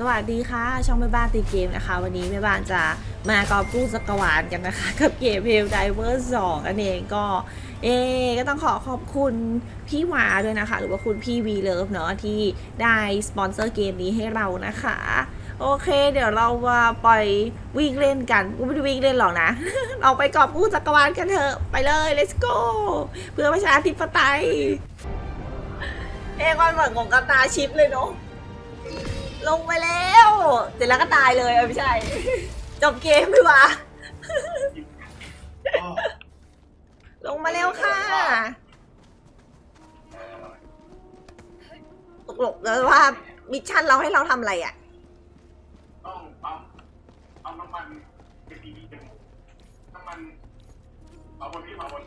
สวัสดีค่ะ ช่องแม่บ้านตีเกมนะคะ วันนี้แม่บ้านจะมากอบกู้จักวาลกันนะคะ กับเกมเพลไดเวอร์สองอันเองก็ เอก็ต้องขอขอบคุณพี่วาด้วยนะคะ หรือว่าคุณพี่วีเลิฟเนาะที่ได้สปอนเซอร์เกมนี้ให้เรานะคะ โอเค เดี๋ยวเราาไปวิ่งเล่นกันกูไม่ได้วิ่งเล่นหรอกนะ เราไปกอบกู้จักรวาลกันเถอะไปเลย let's go เพื่อประชาธิปไตยเอ้วันเหมือนของกระตาชิปเลยเนาะ ลงไปแล้ว เสร็จแล้วก็ตายเลยเออไม่ใช่ จบเกมดีกว่าลงมาเร็วค่ะตกลงแล้วว่ามิชชั่นเราให้เราทำอะไรอะ ต้องปั๊มปั๊มน้ำมันเอทีวีจมูกน้ำมันเอาบนนี้มาบน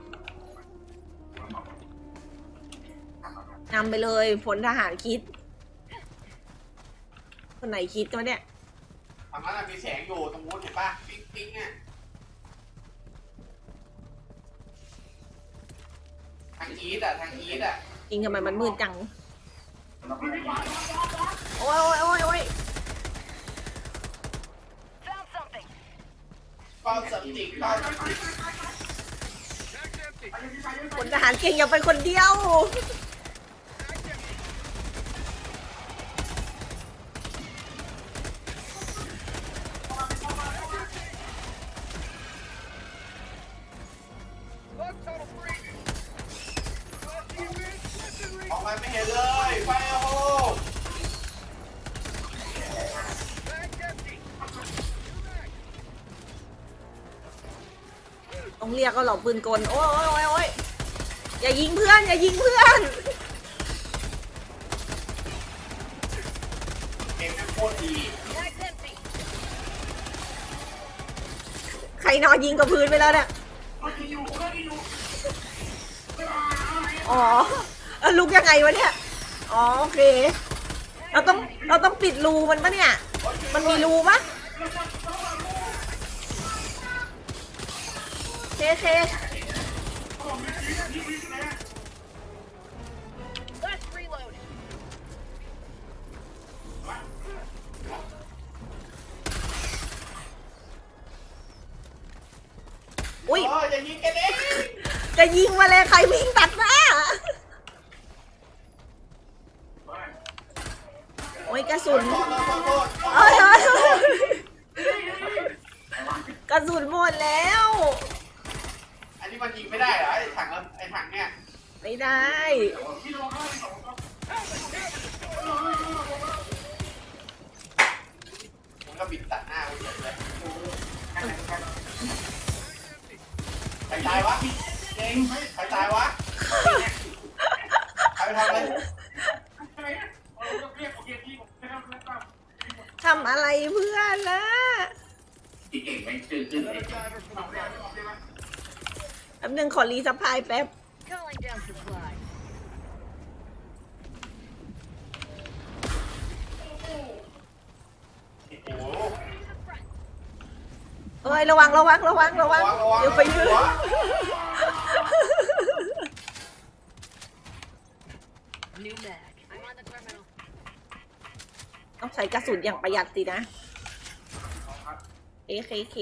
นำไปเลยพลทหารคิด คนไหนคิดตัวเนี่ยทางนั้นนะมีแสงอยู่ตรงนู้นเห็นป่ะปิ๊งปิ๊งอะทางอีทอะทางอีทอะจริงทำไมมันมืดจัง โอ้ยโอ้ยโอ้ยโอ้ยเป้าสติกเป้าพลทหารเก่งอย่าไปคนเดียว ต้องเรียกก็หลอกปืนกลโอ้ยโอ้ยโอ้ยโอ้ยอย่ายิงเพื่อนอย่ายิงเพื่อนเกมแม่งโคตรดีใครนอนยิงกับพื้นไปแล้วเนี่ยอ๋อเอ้าลุกยังไงวะเนี่ยอ๋อโอเค เราต้องเราต้องปิดรูมันปะเนี่ย มันมีรูปะ เคเค Let's reload. อุ้ยเอออย่ายิงกันเองจะยิงมาเลยใครวิ่งตัดหน้า โอ้ยกระสุน โทษโทษโทษโทษเอ้ยเอ้ยเอ้ยกระสุนหมดแล้ว อันนี้มันยิงไม่ได้เหรอไอ้ถังอะไอ้ถังเนี่ยไม่ได้ผมก็บิดตัดหน้าไปเฉยเลยใครตายวะเก่งใครตายวะใครไปทำอะไรทำอะไรเพื่อนล่ะ ที่เก่งไม่ตื่นขึ้นเลย แป๊บนึงขอรีสปายแป๊บ Calling down supply. โอ้โหเอ้ยระวังระวังระวังระวังระวังระวัง เดี๋ยวไปยืนระวัง New mag. I'm on the terminal. ต้องใช้กระสุนอย่างประหยัดสินะเคเคเค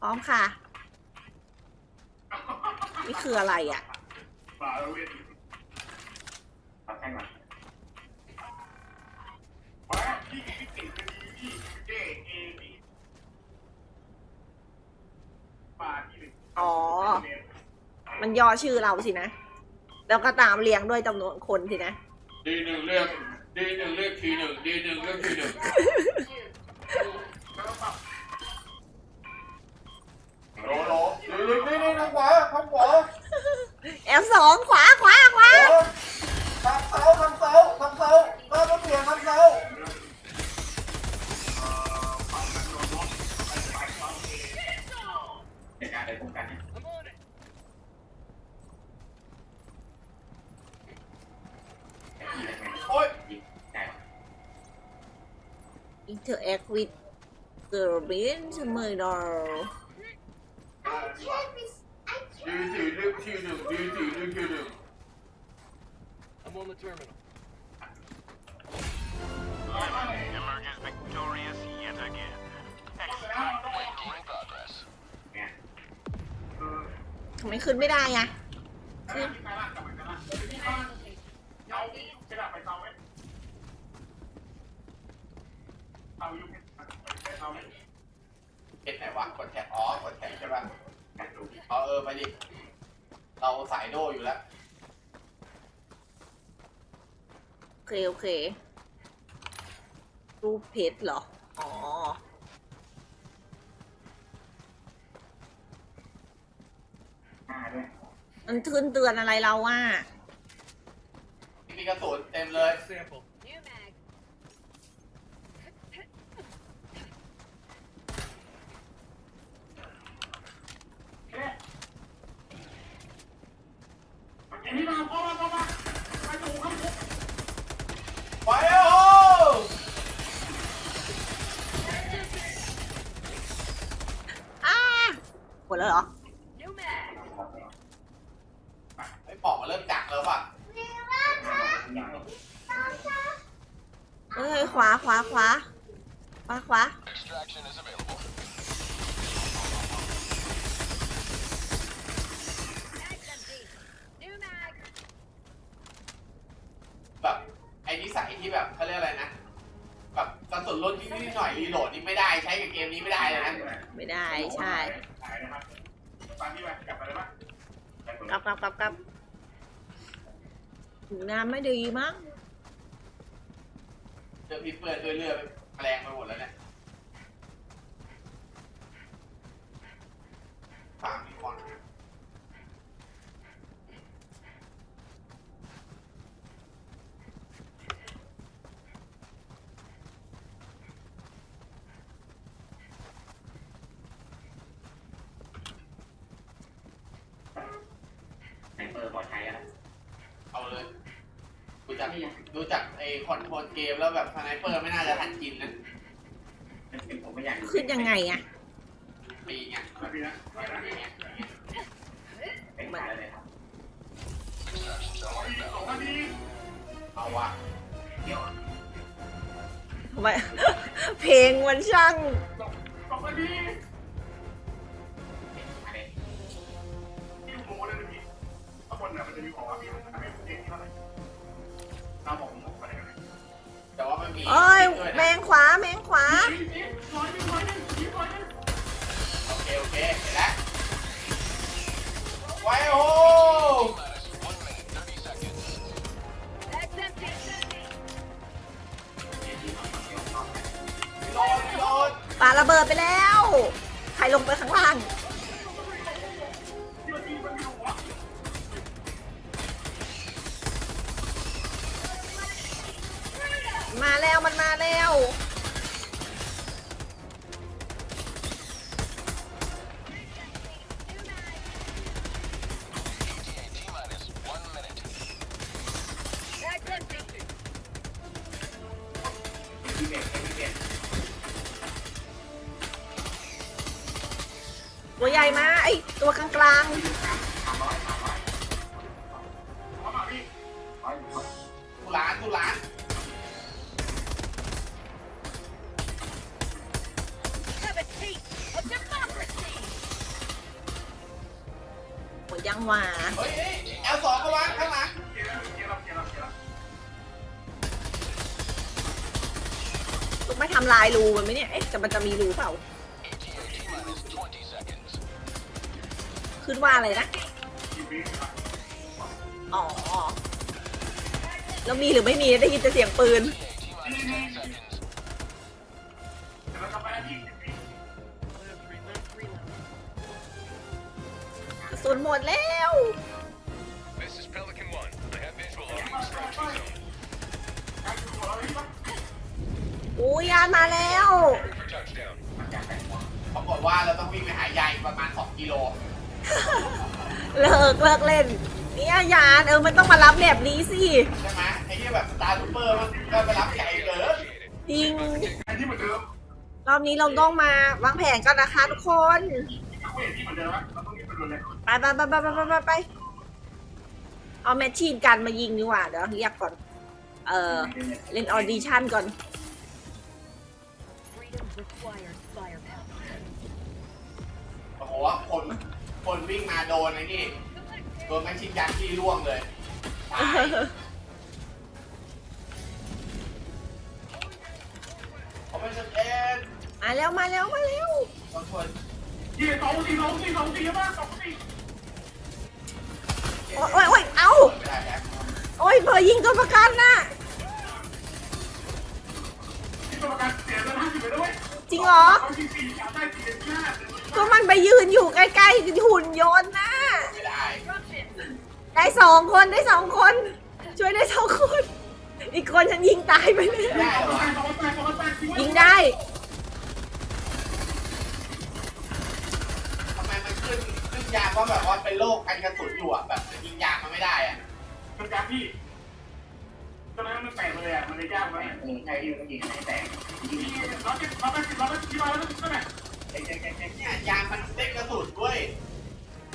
พร้อมค่ะ นี่คืออะไรอะปลาเวทปลาแท่งมาปลาที่ที่เก่งคดีที่เจเอบีปลาที่หนึ่งอ๋อ มันย่อชื่อเราสินะ แล้วก็ตามเรียงด้วยจำนวนคนสินะ ดีหนึ่งเลือกดีหนึ่งเลือกทีหนึ่งดีหนึ่งเลือกทีหนึ่ง I'm on the terminal. Germany emerges victorious yet again. Exploit in progress. ทำไมขึ้นไม่ได้ไงขึ้นเอายุคเอา เตาอยู่ไปเตาไหมเพชรไหนวะกดแท็บอ๋อกดแท็บใช่ป่ะอ๋อเออไปดิ เราสายโดอยู่แล้วโอเคโอเค รูปเพชรเหรอ อ๋อ อ่าด้วยมันขึ้นเตือนอะไรเราว่า มีกระสุนเต็มเลย New mag. อย่างนี้มาพ่อมาพ่อมาไปดูครับผม ไปโอ้โห อ้าหมดแล้วเหรอ New mag. ไอ้ปอกมาเริ่มจักแล้วป่ะ เอ้ย ขวาขวาขวาขวาขวา Mag's empty. New mag. แบบไอ้นิสั ยที่แบบเขาเรียกอะไรนะแบบกระสุนลดนิดๆหน่อยรีโหลดนี่ไม่ได้ใช้กับเกมนี้ไม่ได้เลยนะไม่ได้ใช่ตายนะครับตามที่ไปกลับไปเลยมั้ยกลับกลับกลับกลับหูน้ำไม่ดีมั้งเจอพิษเปื้อนด้วยเลือดแรงไปหมดแล้วเนี่ยฝากมีคนไนเปอร์พอใช้อะ เอาเลยดู จากดูจากไอ้คอนโทรลเกมแล้วแบบสไนเปอร์ไม่น่าจะทันกินนะเป็นผมไม่อยากขึ้นยังไงอะปีไงมาพี่นะไปนะปีไงเป็นมาเลยครับสองนาทีเอาวะเดี๋ยวทำไมเพลงมันช่าง มาแล้วมันมาแล้ว วยังหวาเฮ้ยเอลสองก็วางข้างหลังลูกไม่ทำลายรูมันไหมเนี่ย เอ๊ะแต่มันจะมีรูเปล่า ขึ้นว่าอะไรนะ อ๋อ แล้วมีหรือไม่มีได้ยินแต่เสียงปืนกร สุนหมดแล้ว This is Pelican 1. I have visual on the extraction zone. อู้ยานมาแล้ว For touchdown. ปรากฏว่าเราต้องวิ่งไปหายายประมาณ 2 กิโล เลิกเลิกเล่น เนี่ยยานเออมันต้องมารับแบบนี้สิใช่ไหมไอ้ที่แบบสตาร์ทูเปอร์มันก็ไปรับใหญ่เกินจริง ไอ้ที่เหมือนเดิมรอบนี้เราต้องมาวางแผนกันนะคะทุกคนเวทที่เหมือนเดิมเราต้องรีบ ไปไปไปไปไปไปไปไปเอาแมชชีนกันมายิงดีกว่าเดี๋ยวเรียกก่อน เออเล่นออดิชั่นก่อน โอ้โหคนคนวิ่งมาโดนไอ้นี่โดนแมชชีนกันที่ร่วงเลยตายผมเป็นเอ็นมาแล้วมาแล้วมาแล้วต้อง สองสี่สองสี่สองสี่มากสองสี่โอ้ยโอ้ยโอ้ยเอ้าไม่ได้แล้วโอ้ยเผยยิงตัวประกันน่ะ ที่ตัวประกันเสียเงินห้าสิบไปด้วยจริงเหรอเขาจริงสี่อยากได้สี่ห้าก็มันไปยืนอยู่ใกล้ๆหุ่นยนต์น่ะ ไม่ได้ได้สองคนได้สองคน ช่วยได้สองคน อีกคนฉันยิงตายไปเลยไม่ได้หรอสองแปดสองแปดยิงได้ ทำไมมันขึ้นขึ้น ยางว่าแบบว่าเป็นโรคกันกระสุนอยู่อะแบบมันยิงยางมันไม่ได้อะมันการพี่ตอนนั้นมันแตกเลยอะ มันเลยยากไหมเออใช่ที่มันยิงให้แตกยิงที่ร้อยเจ็ดร้อยแปดสิบร้อยแปดสิบที่มาแล้วใช่ไหมเจ๊กเจ๊กเจ๊กเจ๊กเนี่ยยางมันเด้งกระสุนด้วย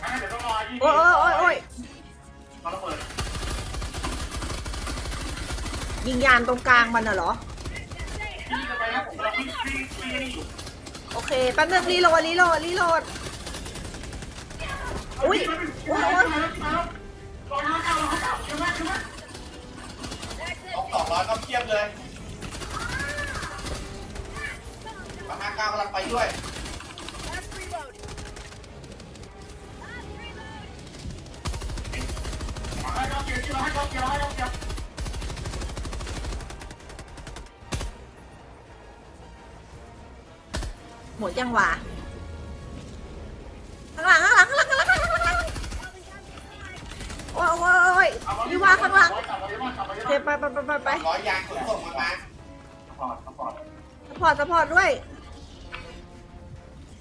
อ่าเดี๋ยวต้องรอยี่โอ้ยโอ้ยโอ้ยโอ้ยมาระเบิดยิงยานตรงกลางมันน่ะเหรอ พี่จะไปแล้วผมกำลังวิ่งวิ่งวิ่งนี่อยู่โอเคแป๊บนึงรีโหลดรีโหลดรีโหลด อุ้ยโอ้ยโอ้ยรอห้าเก้ารอห้าเก้าเยอะมากเยอะมากเอาสองร้อยก็เทียบเลยมาห้าเก้ากำลังไปด้วย That's reloaded. ห้าเก้าเกียร์ที่ร้อยห้าเก้าเกียร์ห้าเก้าเกียร์หมดยังวะ ไปไปไปไปไปร้อยยางขนส่งมันมาสปอร์ตสปอร์ตสปอร์ตสปอร์ตด้วย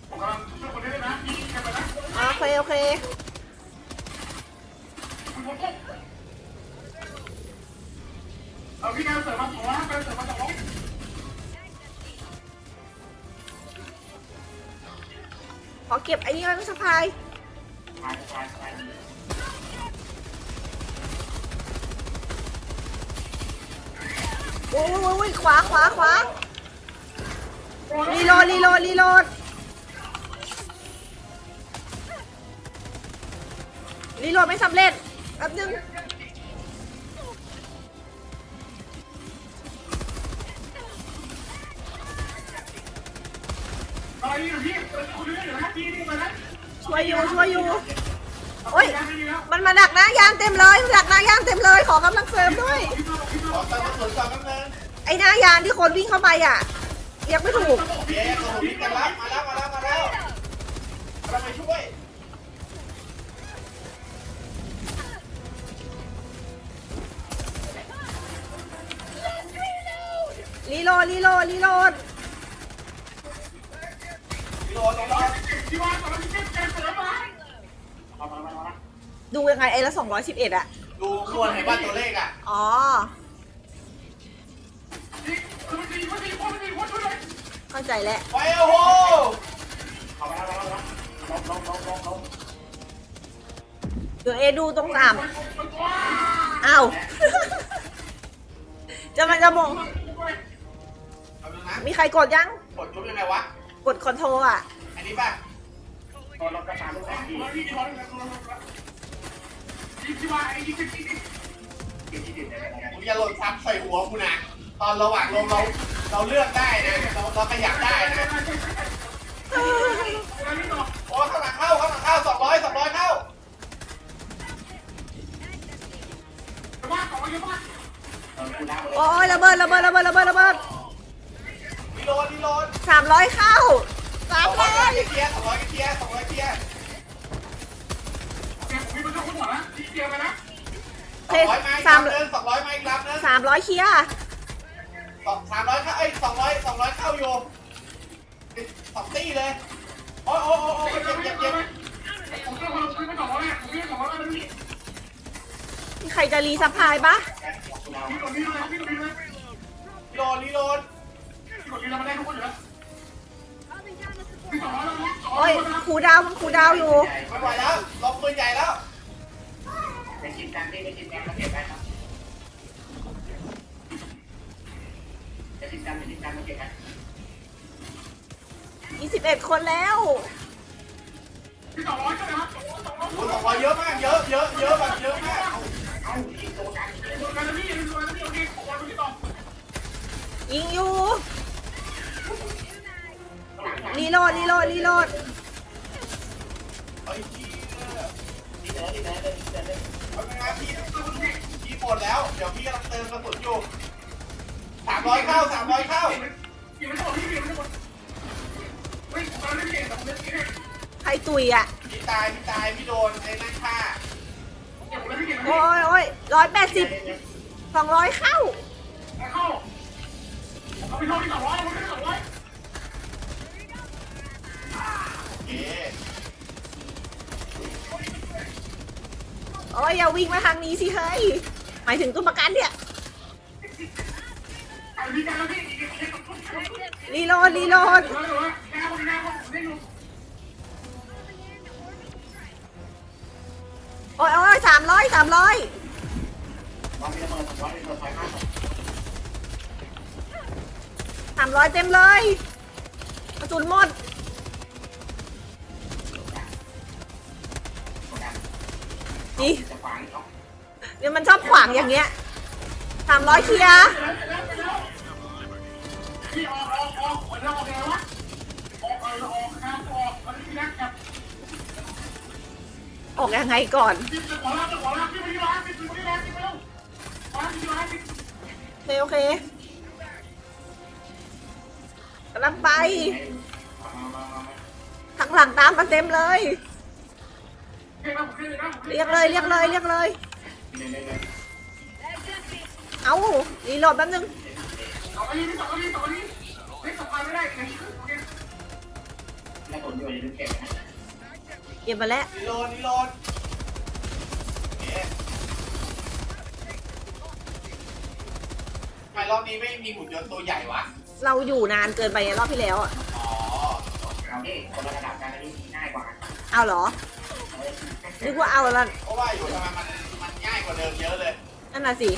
ผมกำลังช่วยคนนี้ด้วยนะพี่แค่ไปนะอ่าโอเคโอเคเอาพี่การเสริมมาสองร้อยการเสริมมาสองร้อยขอเก็บไอ้นี่ไว้เป็นสะพายทายทายทาย โอ้ยโอ้ยโอ้ยขวาขวาขวารีโหลดรีโหลดรีโหลดรีโหลดไม่สำเร็จแป๊บนึงอะไรนี่พี่คนนี้อยู่นะพี่นี่มานะช่วยอยู่ช่วยอยู่โอ้ยไม่ดีแล้วมันมาดักหน้ายางเต็มเลยมันดักหน้ายางเต็มเลยขอกำลังเสริมด้วย ขอเติมกระสุนก่อนแป๊บนึงไอ้หน้ายางที่คนวิ่งเข้าไปอะยังไม่ถูกเย้กระสุนวิ่งกันแล้วมาแล้วมาแล้วมาแล้วกำลังไปช่วยรีโหลดรีโหลดรีโหลดโดนโดนพี่ว่าตอนนี้เจ็บเสริมมามามามามาดูยังไงไอ้ละสองร้อยสิบเอ็ดอะดูมวลเห็นบ้านตัวเลขอะ อ๋อ ดีคือดีคนดีคนดีคนช่วยเลย เข้าใจแล้วไฟโอ้โหเอามาแล้วมาแล้วลบลบลบลบลบเดี๋ยวเอดูตรงสามอ้าวจะมันจะมองเอาดูนะมีใครกดยัง กดยุบยังไงวะ กดคอนโทรลอะ อันนี้ป่ะตัวลบกระชากลูกแรกที่พี่ที่ร้อนพี่ที่ว่าไอ้ที่ที่ที่ที่ที่ติดเลยนะมึงอย่าหล่นทับใส่หัวกูนะตอนระหว่างลงเรา เราเลือกได้นะเราเราขยับได้นะโอ้ข้างหลังเข้าข้างหลังเข้าสองร้อยสองร้อยเข้าว่าของเยอะมากเออคุณดาวโอ้ยระเบิดระเบิดระเบิดระเบิดระเบิดรีโหลดรีโหลดสามร้อยเข้าสาสมองร้ร้ออยยเคลียร์สองร้อยเคลียร์สองร้อยเคลียร์แกผมมีมันก็คุณหมดนะที่เกียร์ไปนะโอสเคองร้อยไม้สามลำนึงสองร้อยไม้อีกลำนึงสามร้อยเคลียร์ สามร้อยเข้าเอ้สองร้อยสองร้อยเข้าอยู่สองตี้เลย โอ้ยโอ้ยโอ้ยโอ้ยเจ็บเจ็บเจ็บผมก็คนคุยไม่ต่อแล้วผมไม่ต่อแล้วนี่มีใครจะรีสะพายปะพี่คนนี้เลยพี่คนนี้เลยรีโหลดรีโหลดพี่คนนี้เราไม่ได้ทุกคนอยู่แล้วพี่ต่อแล้วโอ้ยครูดาวมันครูดาวอยู่ไม่ไหวแล้วล็อกปืนใหญ่แล้วในจิตกันนี่ในจิตกันไปครับ ในจิตกันในจิตกันมาเก็บไป21 คนแล้วพี่ต่อร้อยใช่ไหมครับสองร้อยสองร้อยเยอะมากเยอะเยอะเยอะแบบเยอะมากเอาเอีกตัวกันตัวกันแล้วนี่ตัวกันแล้วนี่โอเคผมว่าตัวนี้ต่อยิงอยู่รีโหลดรีโหลดรีโหลดเฮ้ยพี่ดีเดินดีเดินดีเดินเอาไงพี่พี่หมดแล้ว เดี๋ยวพี่กำลังเติมกระสุนอยู่ สามร้อยเข้าสามร้อยเข้าพี่ไม่ต้องพี่พี่ไม่ต้องเฮ้ยผมไม่เก่งแต่ผมไม่เก่งใครตุยอะ พี่ตายพี่ตายพี่โดนไอ้นั่นฆ่าเดี๋ยวผมไม่เก่งโอ้ยโอ้ยร้อยแปดสิบสองร้อยเข้าเข้าเอาไปเท่าที่สองร้อยที่สองร้อยโอ้ยอย่าวิ่งมาทางนี้สิเฮ้ยหมายถึงตัวประกันเนี่ย ลีโหลดรีโหลดแล้วเหรอแกคนโอ้ยโอ้ยสามร้อยสามร้อยสามร้อยเต็มเลยกระสุนหมดนี่เขาเนี่ยมันชอบขวางอย่างเงี้ยสามร้อยเคลียร์ พี่ออกออกออกวันนี้ออกไงวะออกออกออกครับออกวันนี้พี่นักกับออกยังไงก่อนพี่จะขอลาจะขอลาพี่ไม่ได้ลาพี่ไม่ได้ลาพี่ไม่ต้องขอลาพี่ลาพี่โอเคโอเคกำลังไปข้างหลังตามมาเต็มเลยเฮ้ยนะผมขึ้นเรียกเลยเรียกเลยเรียกเลย เอารีโหลดแป๊บนึง อันนี้สองอันนี้สองอันนี้เฮ้ยสองอันไม่ได้แค่คแล้วผมอยู่ในเก็บนะเก็บมาแล้วรีโหลดรีโหลดโอเคทำไมรอบนี้ไม่มีหุ่นยนต์ตัวใหญ่วะ เราอยู่นานเกินไปรอบที่แล้วอะ อ๋อเราที่คนระดับกันอันนี้ง่ายกว่าเอาเหรอ นึกว่าเอาละเพราะว่าอยู่ทำไมมันมันง่ายกว่าเดิมเยอะเลย นั่นน่ะสิ